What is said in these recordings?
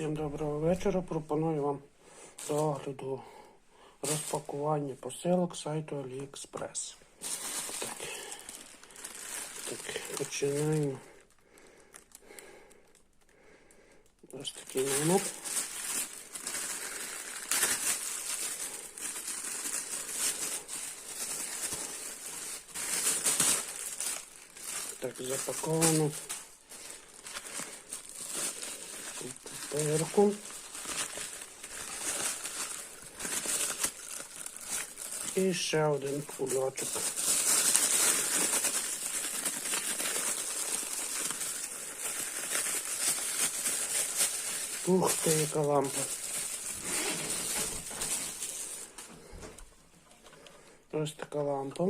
Всім доброго вечора. Пропоную вам до огляду розпакування посилок сайту AliExpress. Так, так починаємо. Ось такий номер. Так, запаковано паперку. І ще один кульочок. Ух ти, яка лампа. Ось така лампа.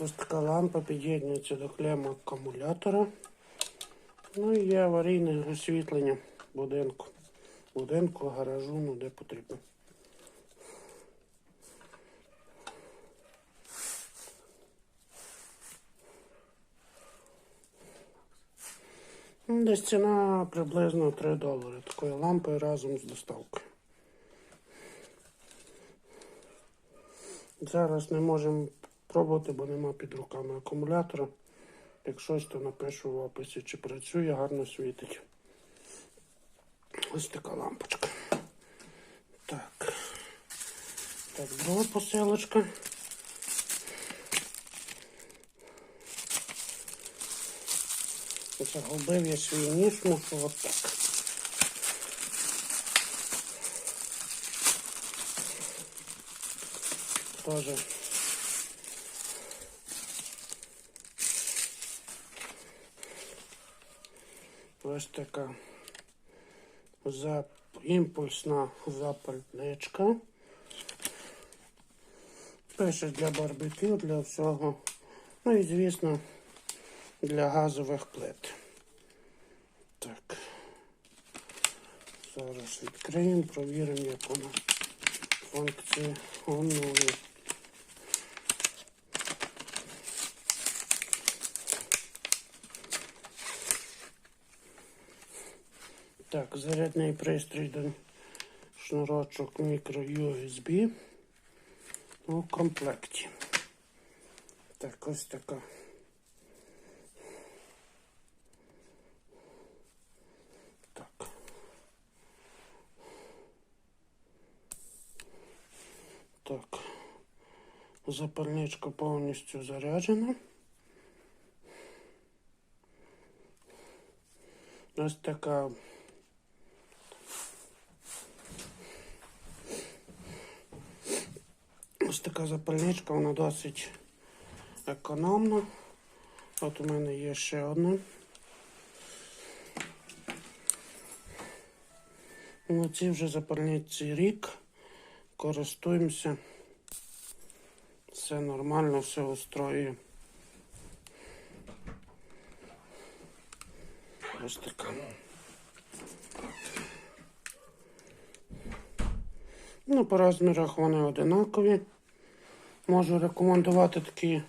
Ось така лампа під'єднується до клеми акумулятора. Ну і є аварійне освітлення будинку. Будинку, гаражу, ну де потрібно. Ну, Десь ціна приблизно 3 долари такої лампи разом з доставкою. Зараз не можемо пробувати, бо нема під руками акумулятора. Як щось, то напишу в описі, чи працює, гарно світить. Ось така лампочка. Так. Так, друга посилочка. Загубив я свій ніж, мушу от так. Тоже ось така імпульсна запальничка. Пише для барбекю, для всього. Ну і, звісно, для газових плит. Так. Зараз відкриємо, провіримо, як вона функціонує. Так, зарядний пристрій до шнурочок мікро USB у комплекті. Так, ось така. Так. Так. Запальничка повністю заряджена. Ось така Ось така запальничка, вона досить економна. От у мене є ще одна. На цій вже запальниці рік. Користуємося. Все нормально, все устроює. Ось така. Ну, по розмірах вони одинакові. Можу рекомендувати такі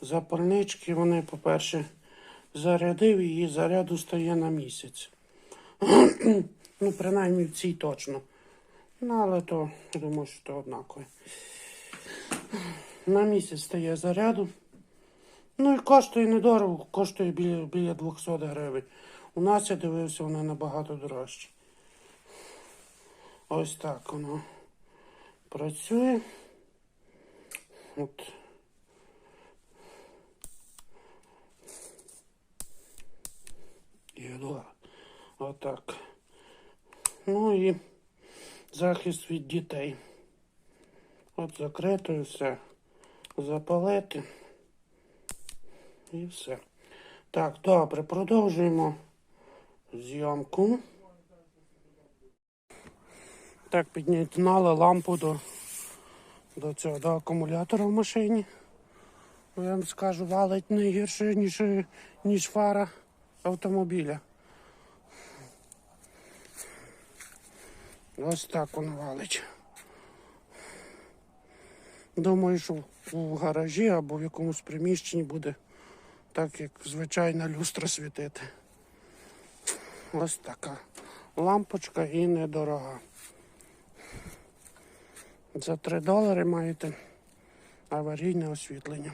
запальнички. Вони, по-перше, зарядив її, заряду стає на місяць. ну, принаймні в цій точно. Ну, але то, я думаю, що то однакове. На місяць стає заряду. Ну і коштує недорого, коштує біля, біля 200 гривень. У нас я дивився, вони набагато дорожчі. Ось так воно працює. От. І два. Отак. Ну і захист від дітей. От закрито все. Запалити. І все. Так, добре, продовжуємо зйомку. Так, під'єднали лампу до, до цього до акумулятора в машині. Ну, Я вам скажу, валить не гірше, ніж, ніж фара автомобіля. Ось так воно валить. Думаю, що в гаражі або в якомусь приміщенні буде так, як звичайна люстра світити. Ось така лампочка і недорога. За 3 долари маєте аварійне освітлення.